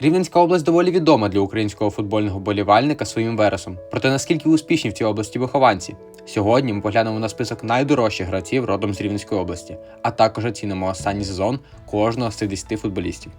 Рівненська область доволі відома для українського футбольного болівальника своїм вересом. Проте наскільки успішні в цій області вихованці? Сьогодні ми поглянемо на список найдорожчих гравців родом з Рівненської області, а також оцінимо останній сезон кожного з цих 10 футболістів.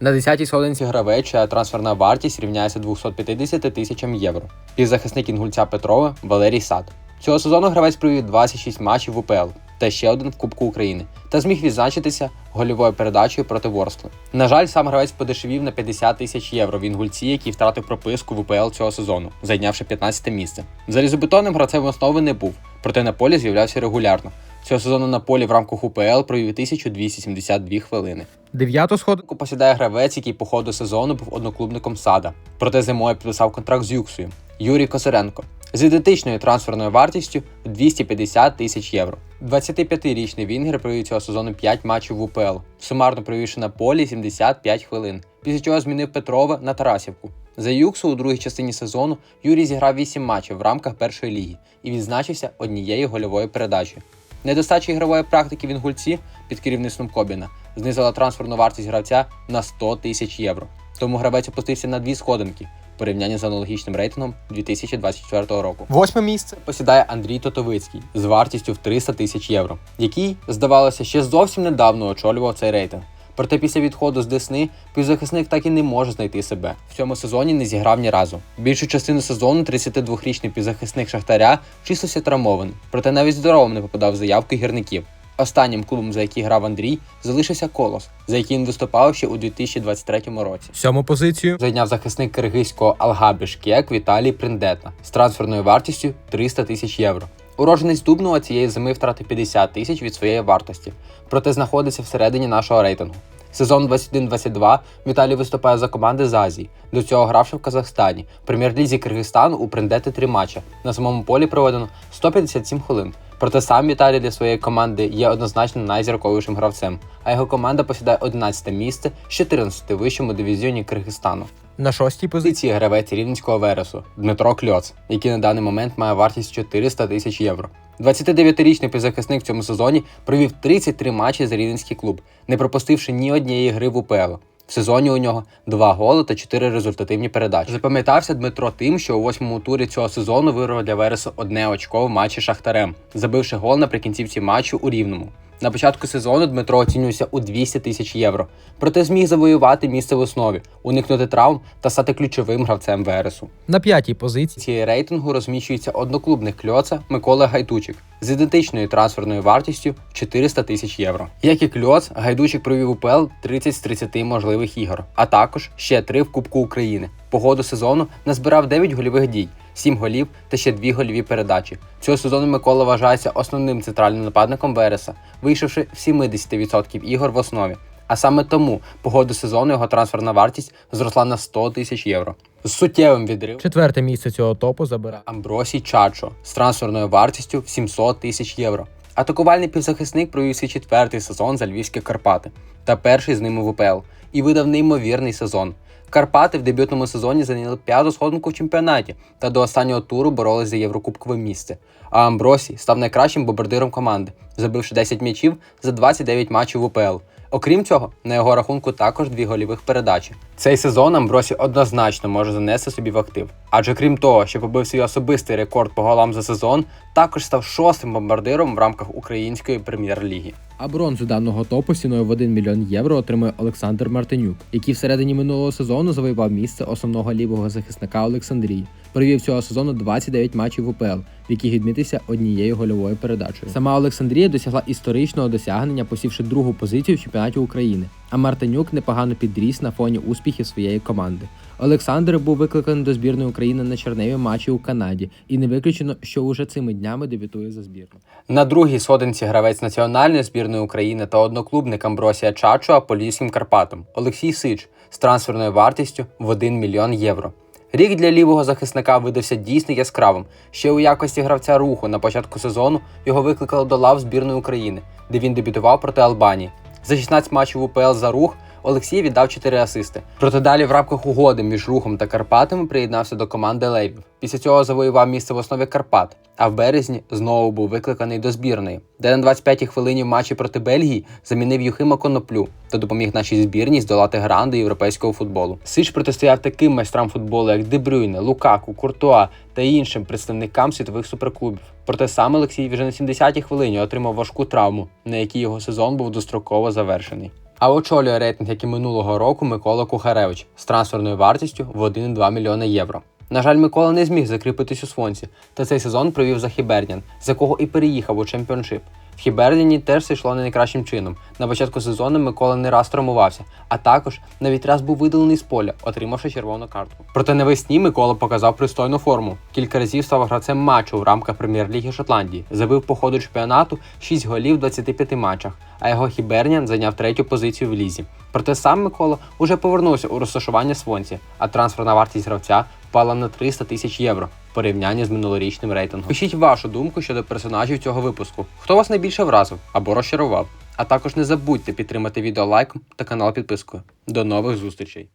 На 10-й сходинці гравець, чия трансферна вартість рівняється 250 тисячам євро. Півзахисник інгульця Петрова Валерій Сад. Цього сезону гравець провів 26 матчів в УПЛ та ще один в Кубку України та зміг відзначитися гольовою передачею проти Ворскли. На жаль, сам гравець подешевів на 50 тисяч євро в інгульці, який втратив прописку в УПЛ цього сезону, зайнявши 15 місце. Залізобетонним гравцем основи не був, проте на полі з'являвся регулярно. Цього сезону на полі в рамках УПЛ провів 1272 хвилини. Дев'яту сходинку посідає гравець, який по ходу сезону був одноклубником сада. Проте зимою підписав контракт з Юксою Юрій Косаренко з ідентичною трансферною вартістю 250 тисяч євро. 25-річний Вінгер провів цього сезону 5 матчів в УПЛ, сумарно провівши на полі 75 хвилин, після чого змінив Петрова на Тарасівку. За Юксу у другій частині сезону Юрій зіграв 8 матчів в рамках першої ліги і відзначився однією гольовою передачею. Недостача ігрової практики в інгульці під керівництвом Кобіна знизила трансферну вартість гравця на 100 тисяч євро. Тому гравець опустився на дві сходинки в порівнянні з аналогічним рейтингом 2024 року. Восьме місце посідає Андрій Тотовицький з вартістю в 300 тисяч євро, який, здавалося, ще зовсім недавно очолював цей рейтинг. Проте після відходу з Десни півзахисник так і не може знайти себе. В цьому сезоні не зіграв ні разу. Більшу частину сезону 32-річний півзахисник Шахтаря числився травмований, проте навіть здоровим не попадав в заявки гірників. Останнім клубом, за який грав Андрій, залишився Колос, за який він виступав ще у 2023 році. Сьому позицію Зайняв захисник киргизького Алгаби Шкек Віталій Приндетна з трансферною вартістю 300 тисяч євро. Уродженець Дубнова цієї зими втратив 50 тисяч від своєї вартості, проте знаходиться всередині нашого рейтингу. Сезон 21-22 Віталій виступає за команди з Азії, до цього гравши в Казахстані. В прем'єр-лізі Киргизстану у Приндети три матчі. На самому полі проведено 157 хвилин. Проте сам Віталій для своєї команди є однозначно найзірковішим гравцем, а його команда посідає 11 місце з 14 вищому дивізіоні Киргизстану. на шостій позиції. Позиції гравець рівненського вересу Дмитро Кльоц, який на даний момент має вартість 400 тисяч євро. 29-річний півзахисник в цьому сезоні провів 33 матчі за рівненський клуб, не пропустивши ні однієї гри в УПЛ. В сезоні у нього два голи та чотири результативні передачі. Запам'ятався Дмитро тим, що у восьмому турі цього сезону вирвав для Вересу одне очко в матчі Шахтарем, забивши гол наприкінці матчу у Рівному. На початку сезону Дмитро оцінювався у 200 тисяч євро, проте зміг завоювати місце в основі, уникнути травм та стати ключовим гравцем Вересу. На п'ятій позиції. цієї рейтингу розміщується одноклубник кльоца Микола Гайдучик з ідентичною трансферною вартістю в 400 тисяч євро. Як і кльоц, Гайдучик провів УПЛ 30 з 30 можливих ігор, а також ще 3 в Кубку України. По ходу сезону назбирав 9 гольових дій, 7 голів та ще 2 гольові передачі. Цього сезону Микола вважається основним центральним нападником Вереса, вийшовши в 70% ігор в основі. А саме тому по ходу сезону його трансферна вартість зросла на 100 тисяч євро. З суттєвим відривом Четверте місце цього топу забирає. Амбросій Чачо з трансферною вартістю в 700 тисяч євро. Атакувальний півзахисник провів свій четвертий сезон за Львівські Карпати та перший з ними в УПЛ і видав неймовірний сезон. Карпати в дебютному сезоні зайняли п'яту сходинку в чемпіонаті та до останнього туру боролись за єврокубкове місце. А Амбросій став найкращим бомбардиром команди, забивши 10 м'ячів за 29 матчів УПЛ. Окрім цього, на його рахунку також дві голівих передачі. Цей сезон Амбросі однозначно може занести собі в актив. Адже крім того, що побив свій особистий рекорд по голам за сезон, також став шостим бомбардиром в рамках української прем'єр-ліги. А бронзу даного топу ціною в 1 мільйон євро отримує Олександр Мартинюк, який всередині минулого сезону завоював місце основного лівого захисника Олександрії. Провів цього сезону 29 матчів УПЛ, в яких відмітився однією гольовою передачею. Сама Олександрія досягла історичного досягнення, посівши другу позицію в чемпіонаті України. А Мартинюк непогано підріс на фоні успіхів своєї команди. Олександр був викликаний до збірної України на черневі матчі у Канаді, і не виключено, що уже цими днями дебютує за збірну. На другій сходинці гравець національної збірної України та одноклубник Амбросія Чачуа Поліським Карпатом Олексій Сич з трансферною вартістю в 1 мільйон євро. Рік для лівого захисника видався дійсно яскравим. Ще у якості гравця руху на початку сезону його викликали до лав збірної України, де він дебютував проти Албанії. За 16 матчів УПЛ за рух Олексій віддав 4 асисти. Проте далі в рамках угоди між рухом та Карпатами приєднався до команди Лейвів. Після цього завоював місце в основі Карпат, а в березні знову був викликаний до збірної, де на 25-й хвилині в матчі проти Бельгії замінив Юхима Коноплю та допоміг нашій збірній здолати гранди європейського футболу. Сич протистояв таким майстрам футболу, як Дебрюйне, Лукаку, Куртуа та іншим представникам світових суперклубів. Проте сам Олексій вже на 70-й хвилині отримав важку травму, на якій його сезон був достроково завершений. А очолює рейтинг, як і минулого року, Микола Кухаревич з трансферною вартістю в 1,2 мільйони євро. На жаль, Микола не зміг закріпитись у Свонці, та цей сезон провів за хібернян, з якого і переїхав у чемпіоншип. В Хібердяні теж все йшло не найкращим чином. На початку сезону Микола не раз травмувався, а також навіть раз був видалений з поля, отримавши червону картку. Проте навесні Микола показав пристойну форму. Кілька разів став гравцем матчу в рамках прем'єр-ліги Шотландії. Забив по ходу чемпіонату 6 голів в 25 матчах, а його Хібернян зайняв третю позицію в лізі. Проте сам Микола уже повернувся у розташування Свонці, а трансферна вартість гравця впала на 300 тисяч євро порівнянні з минулорічним рейтингом. Пишіть вашу думку щодо персонажів цього випуску. Хто вас найбільше вразив або розчарував? А також не забудьте підтримати відео лайком та канал підпискою. До нових зустрічей!